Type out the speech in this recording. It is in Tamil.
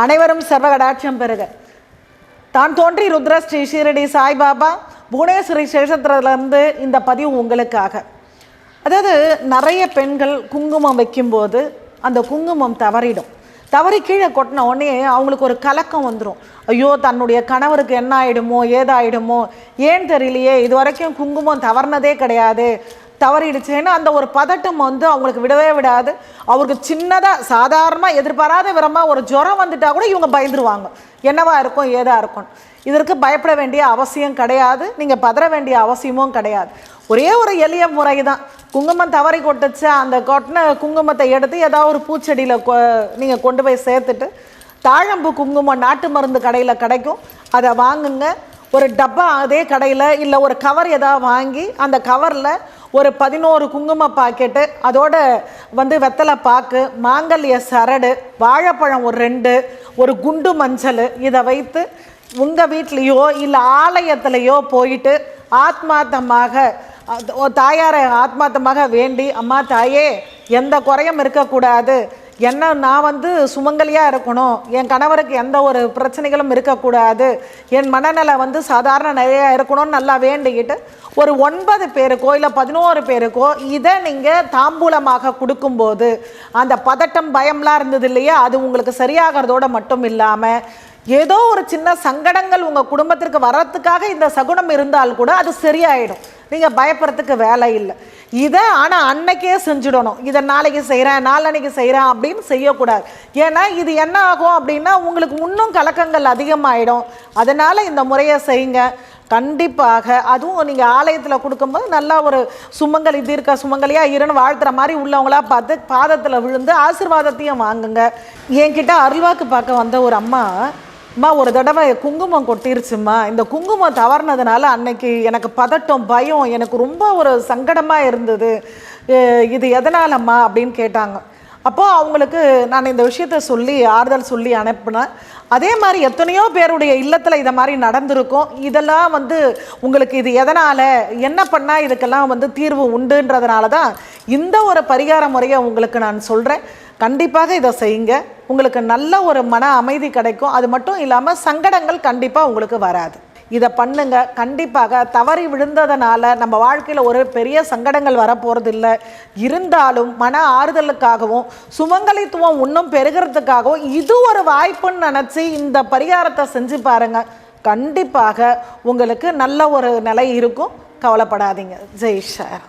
அனைவரும் சர்வகடாட்சியம் பெறுக. தான் தோன்றி ருத்ர ஸ்ரீ ஷீரடி சாய்பாபா புவனேஸ்வரி சேஷத்திரத்துலேருந்து இந்த பதிவு உங்களுக்காக. அதாவது நிறைய பெண்கள் குங்குமம் வைக்கும்போது அந்த குங்குமம் தவறிடும். தவறி கீழே கொட்டின உடனே அவங்களுக்கு ஒரு கலக்கம் வந்துடும் ஐயோ தன்னுடைய கணவருக்கு என்ன ஆயிடுமோ ஏதாயிடுமோ ஏன் தெரியலையே இது வரைக்கும் குங்குமம் தவறினதே கிடையாது. தவறிடுச்சேன்னு அந்த ஒரு பதட்டம் வந்து அவங்களுக்கு விடவே விடாது. அவருக்கு சின்னதாக சாதாரணமாக எதிர்பாராத விதமாக ஒரு ஜுரம் வந்துட்டால் கூட இவங்க பயந்துருவாங்க. என்னவா இருக்கும் ஏதா இருக்கும். இதற்கு பயப்பட வேண்டிய அவசியம் கிடையாது. நீங்கள் பதற வேண்டிய அவசியமும் கிடையாது. ஒரே ஒரு எளிய முறை தான் குங்குமம் தவறி கொட்டுச்சு அந்த கொட்டின குங்குமத்தை எடுத்து ஏதாவது ஒரு பூச்செடியில் கொ நீங்கள் கொண்டு போய் சேர்த்துட்டு தாழம்பு குங்குமம் நாட்டு மருந்து கடையில் கிடைக்கும். அதை வாங்குங்க. ஒரு டப்பா அதே கடையில் இல்லை ஒரு கவர் ஏதாவது வாங்கி அந்த கவரில் ஒரு பதினோரு குங்கும பாக்கெட்டு அதோட வந்து வெத்தலை பாக்கு மாங்கல்ய சரடு வாழைப்பழம் ஒரு ரெண்டு ஒரு குண்டு மஞ்சள் இதை வைத்து உங்கள் வீட்லேயோ இல்லை ஆலயத்துலேயோ போயிட்டு ஆத்மார்த்தமாக தாயாரை ஆத்மார்த்தமாக வேண்டி அம்மா தாயே எந்த குறையும் இருக்கக்கூடாது. என்ன நான் வந்து சுமங்கலியாக இருக்கணும். என் கணவருக்கு எந்த ஒரு பிரச்சனைகளும் இருக்கக்கூடாது. என் மனநிலை வந்து சாதாரண நிறையா இருக்கணும்னு நல்லா வேண்டிக்கிட்டு ஒரு ஒன்பது பேருக்கோ இல்லை பதினோரு பேருக்கோ இதை நீங்கள் தாம்பூலமாக கொடுக்கும்போது அந்த பதட்டம் பயம்லாம் இருந்தது இல்லையா? அது உங்களுக்கு சரியாகிறதோட மட்டும் இல்லாமல் ஏதோ ஒரு சின்ன சங்கடங்கள் உங்கள் குடும்பத்திற்கு வர்றதுக்காக இந்த சகுனம் இருந்தால் கூட அது சரியாயிடும். நீங்கள் பயப்படுறதுக்கு வேலை இல்லை. இதை ஆனால் அன்னைக்கே செஞ்சுடணும். இதை நாளைக்கு செய்கிறேன் நாளன்னைக்கு செய்கிறேன் அப்படின்னு செய்யக்கூடாது. ஏன்னா இது என்ன ஆகும் அப்படின்னா உங்களுக்கு இன்னும் கலக்கங்கள் அதிகமாகிடும் அதனால் இந்த முறையை செய்யுங்க. கண்டிப்பாக அதுவும் நீங்கள் ஆலயத்தில் கொடுக்கும்போது நல்லா ஒரு சுமங்கலி தீர்க்க சுமங்கலியாக இருன்னு வாழ்த்துற மாதிரி உள்ளவங்களா பார்த்து பாதத்தில் விழுந்து ஆசீர்வாதத்தையும் வாங்குங்க. என்கிட்ட அருள்வாக்கு பார்க்க வந்த ஒரு அம்மா அம்மா ஒரு தடவை குங்குமம் கொட்டிருச்சுமா இந்த குங்குமம் தவறுனதுனால அன்னைக்கு எனக்கு பதட்டம் பயம் எனக்கு ரொம்ப ஒரு சங்கடமாக இருந்தது. இது எதனாலம்மா அப்படின்னு கேட்டாங்க. அப்போது அவங்களுக்கு நான் இந்த விஷயத்த சொல்லி ஆறுதல் சொல்லி அனுப்பினேன். அதே மாதிரி எத்தனையோ பேருடைய இல்லத்தில் இதை மாதிரி நடந்திருக்கும். இதெல்லாம் வந்து உங்களுக்கு இது எதனால் என்ன பண்ணால் இதுக்கெல்லாம் வந்து தீர்வு உண்டுன்றதுனால தான் இந்த ஒரு பரிகார முறையை உங்களுக்கு நான் சொல்கிறேன் கண்டிப்பாக இதை செய்யுங்க. உங்களுக்கு நல்ல ஒரு மன அமைதி கிடைக்கும். அது மட்டும் இல்லாமல் சங்கடங்கள் கண்டிப்பாக உங்களுக்கு வராது. இதை பண்ணுங்க. கண்டிப்பாக தவறி விழுந்ததுனால நம்ம வாழ்க்கையில் ஒரு பெரிய சங்கடங்கள் வரப்போகிறது இல்லை இருந்தாலும் மன ஆறுதலுக்காகவும் சுமங்கலித்துவம் இன்னும் பெருகிறதுக்காகவும் இது ஒரு வாய்ப்புன்னு நினச்சி இந்த பரிகாரத்தை செஞ்சு பாருங்க. கண்டிப்பாக உங்களுக்கு நல்ல ஒரு நிலை இருக்கும். கவலைப்படாதீங்க. ஜெய் ஷார்